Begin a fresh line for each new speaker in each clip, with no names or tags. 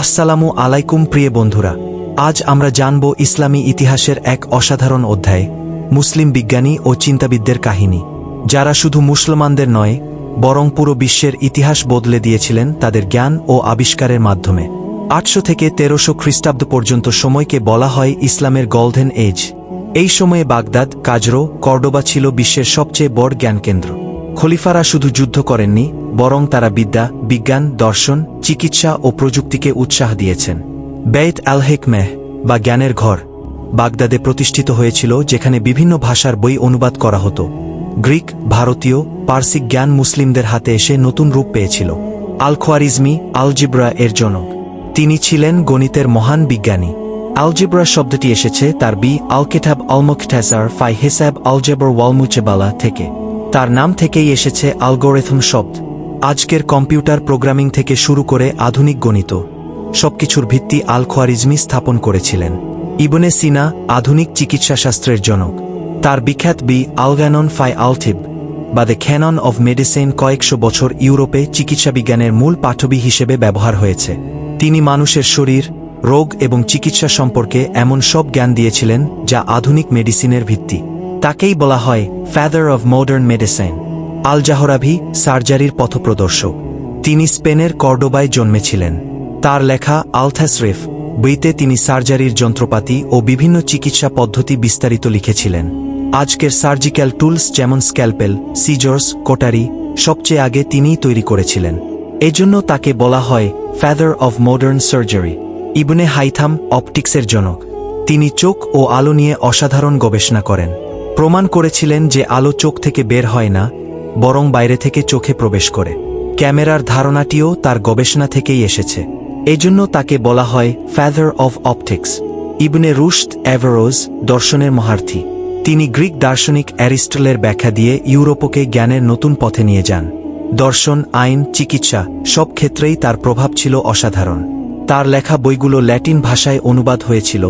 আসসালামু আলাইকুম প্রিয় বন্ধুরা। আজ আমরা জানব ইসলামী ইতিহাসের এক অসাধারণ অধ্যায়, মুসলিম বিজ্ঞানী ও চিন্তাবিদদের কাহিনী। যারা শুধু মুসলমানদের নয়, বরং পুরো বিশ্বের ইতিহাস বদলে দিয়েছিলেন তাদের জ্ঞান ও আবিষ্কারের মাধ্যমে। আটশো থেকে তেরোশো খ্রিস্টাব্দ পর্যন্ত সময়কে বলা হয় ইসলামের গোল্ডেন এজ এই সময়ে বাগদাদ, কাজরো, কর্ডোবা ছিল বিশ্বের সবচেয়ে বড় জ্ঞানকেন্দ্র। খলিফারা শুধু যুদ্ধ করেননি, বরং তারা বিদ্যা, বিজ্ঞান, দর্শন চিকিৎসা ও প্রযুক্তিকে উৎসাহ দিয়েছেন। বেইত আল হেকমেহ বা জ্ঞানের ঘর বাগদাদে প্রতিষ্ঠিত হয়েছিল যেখানে বিভিন্ন ভাষার বই অনুবাদ করা হতো। গ্রিক, ভারতীয় পার্সিক জ্ঞান মুসলিমদের হাতে এসে নতুন রূপ পেয়েছিল। আল খোয়ারিজমি আলজিব্রা এর জনক। তিনি ছিলেন গণিতের মহান বিজ্ঞানী। আলজিব্রা শব্দটি এসেছে তার বি আলকেটাব আলমকটাজার ফাই হেসাব আলজেবর ওয়ালমুচেবালা থেকে। তার নাম থেকেই এসেছে আলগোরেথম শব্দ। আজকের কম্পিউটার প্রোগ্রামিং থেকে শুরু করে আধুনিক গণিত, সবকিছুর ভিত্তি আল খোয়ারিজমি স্থাপন করেছিলেন। ইবনে সিনা আধুনিক চিকিৎসাশাস্ত্রের জনক। তার বিখ্যাত বি আলগানন ফাই আলথিব বা দ্য খ্যানন অব মেডিসিন কয়েকশো বছর ইউরোপে চিকিৎসাবিজ্ঞানের মূল পাঠবী হিসেবে ব্যবহার হয়েছে। তিনি মানুষের শরীর, রোগ এবং চিকিৎসা সম্পর্কে এমন সব জ্ঞান দিয়েছিলেন যা আধুনিক মেডিসিনের ভিত্তি। তাকেই বলা হয় father of modern medicine Al Zahrawi সার্জারির পথপ্রদর্শক। তিনি স্পেনের কর্ডোবায় জন্মেছিলেন। তার লেখা আলথাসরেফ, বইতে তিনি সার্জারির যন্ত্রপাতি ও বিভিন্ন চিকিৎসা পদ্ধতি বিস্তারিত লিখেছিলেন। আজকের সার্জিক্যাল টুলস যেমন স্ক্যালপেল, সিজর্স, কোটারি, সবচেয়ে আগে তিনিই তৈরি করেছিলেন। এজন্য তাকে বলা হয় father of modern surgery Ibn Haytham অপটিক্সের জনক। তিনি চোখ ও আলো নিয়ে অসাধারণ গবেষণা করেন। প্রমাণ করেছিলেন যে আলো চোখ থেকে বের হয় না বরং বাইরে থেকে চোখে প্রবেশ করে। ক্যামেরার ধারণাটিও তার গবেষণা থেকেই এসেছে। এজন্য তাকে বলা হয় ফ্যাদার অব অপটিক্স ইবনে রুশদ অ্যাভারোজ দর্শনের মহার্থী। তিনি গ্রিক দার্শনিক অ্যারিস্টলের ব্যাখ্যা দিয়ে ইউরোপকে জ্ঞানের নতুন পথে নিয়ে যান। দর্শন, আইন, চিকিৎসা সব ক্ষেত্রেই তার প্রভাব ছিল অসাধারণ। তার লেখা বইগুলো ল্যাটিন ভাষায় অনুবাদ হয়েছিল,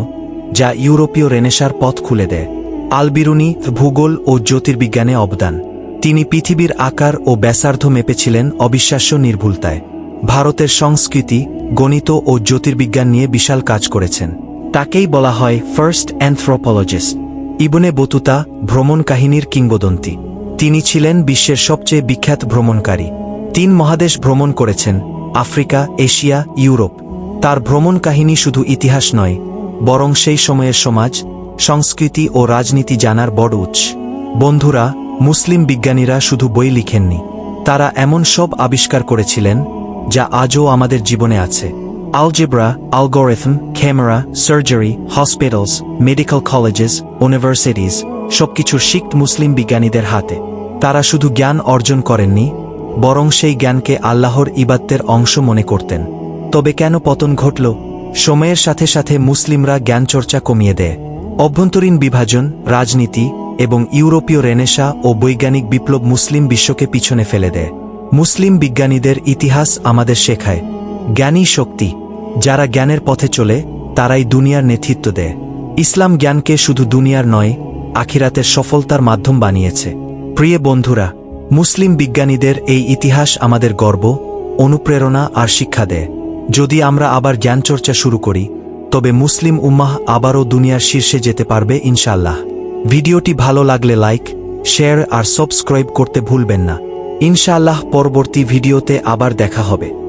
যা ইউরোপীয় রেনেসার পথ খুলে দেয়। আলবিরুনি, ভূগোল ও জ্যোতির্বিজ্ঞানে অবদান। তিনি পৃথিবীর আকার ও ব্যাসার্ধ মেপেছিলেন অবিশ্বাস্য নির্ভুলতায়। ভারতের সংস্কৃতি, গণিত ও জ্যোতির্বিজ্ঞান নিয়ে বিশাল কাজ করেছেন। তাকেই বলা হয় ফার্স্ট অ্যান্থ্রোপোলজিস্ট ইবনে বতুতা ভ্রমণ কাহিনীর কিংবদন্তি। তিনি ছিলেন বিশ্বের সবচেয়ে বিখ্যাত ভ্রমণকারী। তিন মহাদেশ ভ্রমণ করেছেন, আফ্রিকা, এশিয়া, ইউরোপ। তার ভ্রমণ কাহিনী শুধু ইতিহাস নয়, বরং সেই সময়ের সমাজ, সংস্কৃতি ও রাজনীতি জানার বড় উৎস। বন্ধুরা মুসলিম বিজ্ঞানীরা শুধু বই লিখেননি, তারা এমন সব আবিষ্কার করেছিলেন যা আজও আমাদের জীবনে আছে। Algebra algorithm camera surgery hospitals medical colleges universities সবকিছুর শিক্ত মুসলিম বিজ্ঞানীদের হাতে। তারা শুধু জ্ঞান অর্জন করেননি, বরং সেই জ্ঞানকে আল্লাহর ইবাত্তের অংশ মনে করতেন। তবে কেন পতন ঘটল? সময়ের সাথে সাথে মুসলিমরা জ্ঞানচর্চা কমিয়ে দেয়। অভ্যন্তরীণ বিভাজন, রাজনীতি এবং ইউরোপীয় রেনেশা ও বৈজ্ঞানিক বিপ্লব মুসলিম বিশ্বকে পিছনে ফেলে দেয়। মুসলিম বিজ্ঞানীদের ইতিহাস আমাদের শেখায়। জ্ঞানী শক্তি, যারা জ্ঞানের পথে চলে, তারাই দুনিয়ার নেতৃত্ব দেয়। ইসলাম জ্ঞানকে শুধু দুনিয়ার নয়, আখিরাতের সফলতার মাধ্যম বানিয়েছে। প্রিয় বন্ধুরা, মুসলিম বিজ্ঞানীদের এই ইতিহাস আমাদের গর্ব, অনুপ্রেরণা আর শিক্ষা দেয়। যদি আমরা আবার জ্ঞানচর্চা শুরু করি, তবে মুসলিম উম্মাহ আবারও দুনিয়ার শীর্ষে যেতে পারবে ইনশাল্লাহ ভিডিওটি ভালো লাগলে লাইক, শেয়ার আর সাবস্ক্রাইব করতে ভুলবেন না। ইনশাআল্লাহ পরবর্তী ভিডিওতে আবার দেখা হবে।